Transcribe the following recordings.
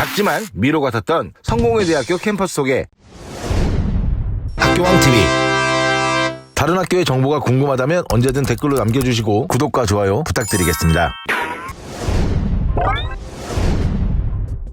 작지만 미로 같았던 성공회 대학교 캠퍼스 속에 학교왕 TV 다른 학교의 정보가 궁금하다면 언제든 댓글로 남겨주시고 구독과 좋아요 부탁드리겠습니다.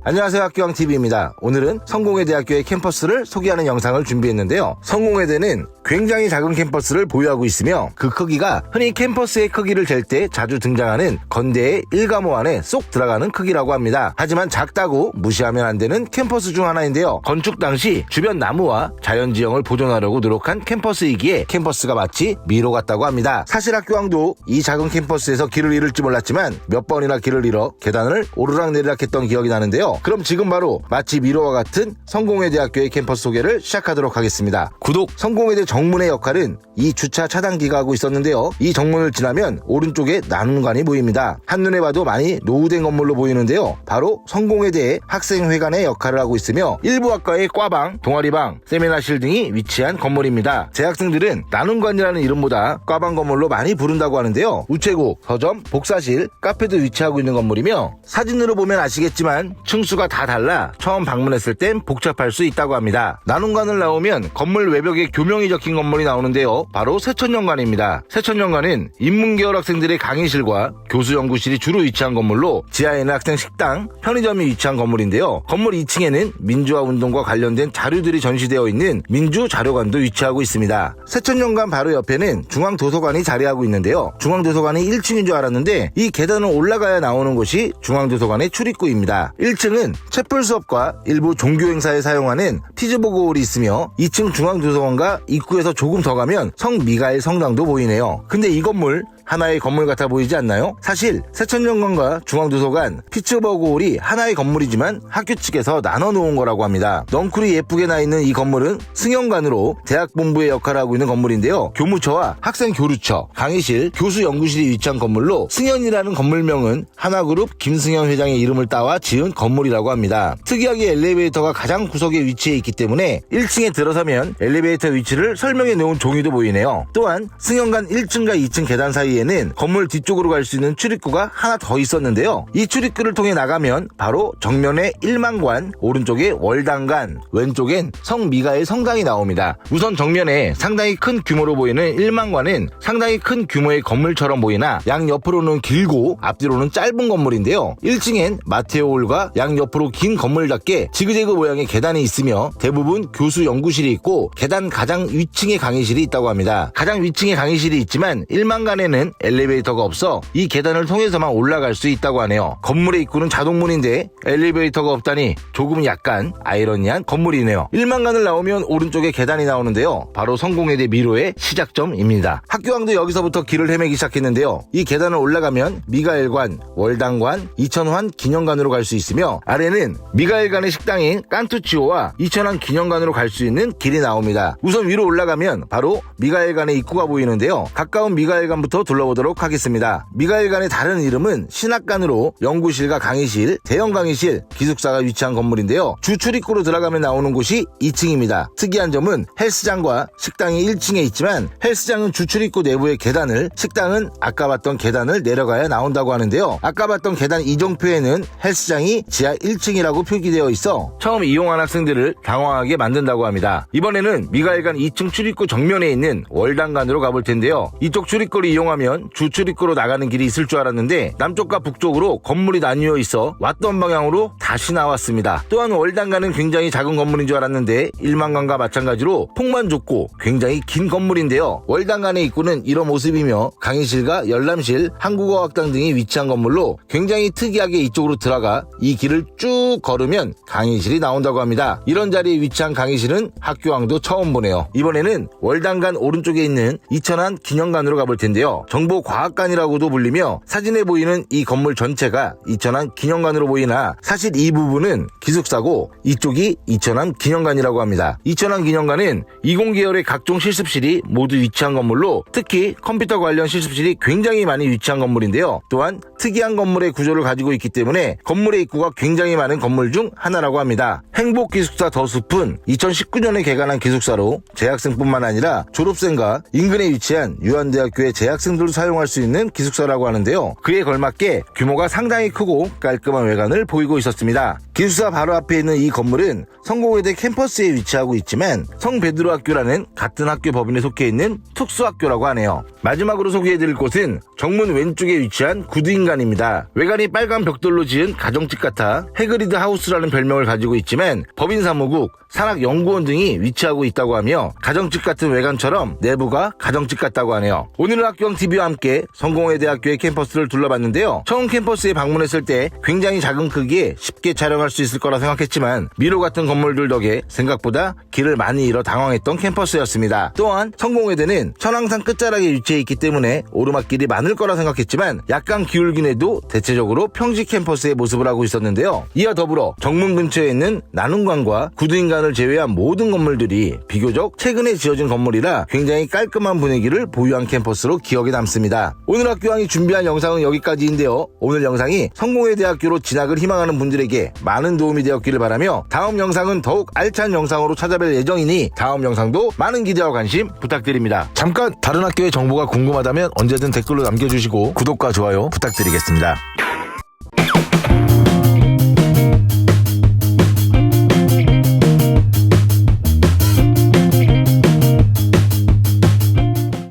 안녕하세요 학교왕TV입니다. 오늘은 성공회대학교의 캠퍼스를 소개하는 영상을 준비했는데요. 성공회대는 굉장히 작은 캠퍼스를 보유하고 있으며 그 크기가 흔히 캠퍼스의 크기를 잴 때 자주 등장하는 건대의 1가모 안에 쏙 들어가는 크기라고 합니다. 하지만 작다고 무시하면 안 되는 캠퍼스 중 하나인데요. 건축 당시 주변 나무와 자연지형을 보존하려고 노력한 캠퍼스이기에 캠퍼스가 마치 미로 같다고 합니다. 사실 학교왕도 이 작은 캠퍼스에서 길을 잃을지 몰랐지만 몇 번이나 길을 잃어 계단을 오르락내리락 했던 기억이 나는데요. 그럼 지금 바로 마치 미로와 같은 성공회 대학교의 캠퍼스 소개를 시작하도록 하겠습니다. 구독! 성공회대 정문의 역할은 이 주차 차단기가 하고 있었는데요. 이 정문을 지나면 오른쪽에 나눔관이 보입니다. 한눈에 봐도 많이 노후된 건물로 보이는데요. 바로 성공회대의 학생회관의 역할을 하고 있으며 일부 학과의 과방, 동아리방, 세미나실 등이 위치한 건물입니다. 재학생들은 나눔관이라는 이름보다 과방 건물로 많이 부른다고 하는데요. 우체국, 서점, 복사실, 카페도 위치하고 있는 건물이며 사진으로 보면 아시겠지만 층 수가 다 달라 처음 방문했을 땐 복잡할 수 있다고 합니다. 나눔관을 나오면 건물 외벽에 교명이 적힌 건물이 나오는데요. 바로 세천연관입니다. 세천연관은 인문계열 학생들의 강의실과 교수 연구실이 주로 위치한 건물로 지하에는 학생 식당, 편의점이 위치한 건물인데요. 건물 2층에는 민주화 운동과 관련된 자료들이 전시되어 있는 민주 자료관도 위치하고 있습니다. 세천연관 바로 옆에는 중앙도서관이 자리하고 있는데요. 중앙도서관이 1층인 줄 알았는데 이 계단을 올라가야 나오는 곳이 중앙도서관의 출입구입니다. 1층은 채플 수업과 일부 종교 행사에 사용하는 피즈보고홀이 있으며 2층 중앙도서관과 입구에서 조금 더 가면 성 미가엘 성당도 보이네요. 근데 이 건물 하나의 건물 같아 보이지 않나요? 사실 세천연관과 중앙도서관, 피츠버그 홀이 하나의 건물이지만 학교 측에서 나눠 놓은 거라고 합니다. 넝쿨이 예쁘게 나 있는 이 건물은 승연관으로 대학 본부의 역할을 하고 있는 건물인데요. 교무처와 학생 교류처, 강의실, 교수 연구실이 위치한 건물로 승연이라는 건물명은 하나그룹 김승현 회장의 이름을 따와 지은 건물이라고 합니다. 특이하게 엘리베이터가 가장 구석에 위치해 있기 때문에 1층에 들어서면 엘리베이터 위치를 설명해 놓은 종이도 보이네요. 또한 승연관 1층과 2층 계단 사이에 에는 건물 뒤쪽으로 갈 수 있는 출입구가 하나 더 있었는데요. 이 출입구를 통해 나가면 바로 정면에 일망관, 오른쪽에 월당관, 왼쪽엔 성미가엘 성당이 나옵니다. 우선 정면에 상당히 큰 규모로 보이는 일망관은 상당히 큰 규모의 건물처럼 보이나 양 옆으로는 길고 앞뒤로는 짧은 건물인데요. 1층엔 마테오홀과 양 옆으로 긴 건물답게 지그재그 모양의 계단이 있으며 대부분 교수 연구실이 있고 계단 가장 위층에 강의실이 있다고 합니다. 가장 위층에 강의실이 있지만 일망관 에는 엘리베이터가 없어 이 계단을 통해서만 올라갈 수 있다고 하네요. 건물의 입구는 자동문인데 엘리베이터가 없다니 조금 약간 아이러니한 건물이네요. 1만관을 나오면 오른쪽에 계단이 나오는데요. 바로 성공회대 미로의 시작점입니다. 학교왕도 여기서부터 길을 헤매기 시작했는데요. 이 계단을 올라가면 미가엘관, 월당관, 이천환 기념관으로 갈 수 있으며 아래는 미가엘관의 식당인 깐투치오와 이천환 기념관으로 갈 수 있는 길이 나옵니다. 우선 위로 올라가면 바로 미가엘관의 입구가 보이는데요. 가까운 미가엘관부터 둘러 보도록 하겠습니다. 미가엘관의 다른 이름은 신학관으로 연구실과 강의실, 대형 강의실, 기숙사가 위치한 건물인데요. 주 출입구로 들어가면 나오는 곳이 2층입니다. 특이한 점은 헬스장과 식당이 1층에 있지만 헬스장은 주 출입구 내부의 계단을 식당은 아까 봤던 계단을 내려가야 나온다고 하는데요. 아까 봤던 계단 이정표에는 헬스장이 지하 1층이라고 표기되어 있어 처음 이용한 학생들을 당황하게 만든다고 합니다. 이번에는 미가엘관 2층 출입구 정면에 있는 월당관으로 가볼 텐데요. 이쪽 출입구를 이용하면 주 출입구로 나가는 길이 있을 줄 알았는데 남쪽과 북쪽으로 건물이 나뉘어 있어 왔던 방향으로 다시 나왔습니다. 또한 월당관은 굉장히 작은 건물인 줄 알았는데 일만관과 마찬가지로 폭만 좁고 굉장히 긴 건물인데요. 월당관의 입구는 이런 모습이며 강의실과 열람실, 한국어학당 등이 위치한 건물로 굉장히 특이하게 이쪽으로 들어가 이 길을 쭉 걸으면 강의실이 나온다고 합니다. 이런 자리에 위치한 강의실은 학교왕도 처음 보네요. 이번에는 월당관 오른쪽에 있는 이천한 기념관으로 가볼 텐데요. 정보과학관이라고도 불리며 사진에 보이는 이 건물 전체가 이천한 기념관으로 보이나 사실 이 부분은 기숙사고 이쪽이 이천한 기념관이라고 합니다. 이천한 기념관은 20계열의 각종 실습실이 모두 위치한 건물로 특히 컴퓨터 관련 실습실이 굉장히 많이 위치한 건물인데요. 또한 특이한 건물의 구조를 가지고 있기 때문에 건물의 입구가 굉장히 많은 건물 중 하나라고 합니다. 행복기숙사 더숲은 2019년에 개관한 기숙사로 재학생뿐만 아니라 졸업생과 인근에 위치한 유한대학교의 재학생들 도 사용할 수 있는 기숙사라고 하는데요. 그에 걸맞게 규모가 상당히 크고 깔끔한 외관을 보이고 있었습니다. 기숙사 바로 앞에 있는 이 건물은 성공회대 캠퍼스에 위치하고 있지만 성베드로 학교라는 같은 학교 법인에 속해 있는 특수학교라고 하네요. 마지막으로 소개해드릴 곳은 정문 왼쪽에 위치한 구두인간입니다. 외관이 빨간 벽돌로 지은 가정집 같아 해그리드 하우스라는 별명을 가지고 있지만 법인 사무국, 산학연구원 등이 위치하고 있다고 하며 가정집 같은 외관처럼 내부가 가정집 같다고 하네요. 오늘은 학교왕 TV와 함께 성공회 대학교의 캠퍼스를 둘러봤는데요. 처음 캠퍼스에 방문했을 때 굉장히 작은 크기에 쉽게 촬영할 수 있을 거라 생각했지만 미로 같은 건물들 덕에 생각보다 길을 많이 잃어 당황했던 캠퍼스였습니다. 또한 성공회대는 천왕산 끝자락에 위치해 있기 때문에 오르막길이 많을 거라 생각했지만 약간 기울긴 해도 대체적으로 평지 캠퍼스의 모습을 하고 있었는데요. 이와 더불어 정문 근처에 있는 나눔관과 구두인간을 제외한 모든 건물들이 비교적 최근에 지어진 건물이라 굉장히 깔끔한 분위기를 보유한 캠퍼스로 기억에 남습니다. 오늘 학교왕이 준비한 영상은 여기까지인데요. 오늘 영상이 성공회대학교로 진학을 희망하는 분들에게 많은 도움이 되었기를 바라며 다음 영상은 더욱 알찬 영상으로 찾아뵐 예정이니 다음 영상도 많은 기대와 관심 부탁드립니다. 잠깐 다른 학교의 정보가 궁금하다면 언제든 댓글로 남겨주시고 구독과 좋아요 부탁드리겠습니다.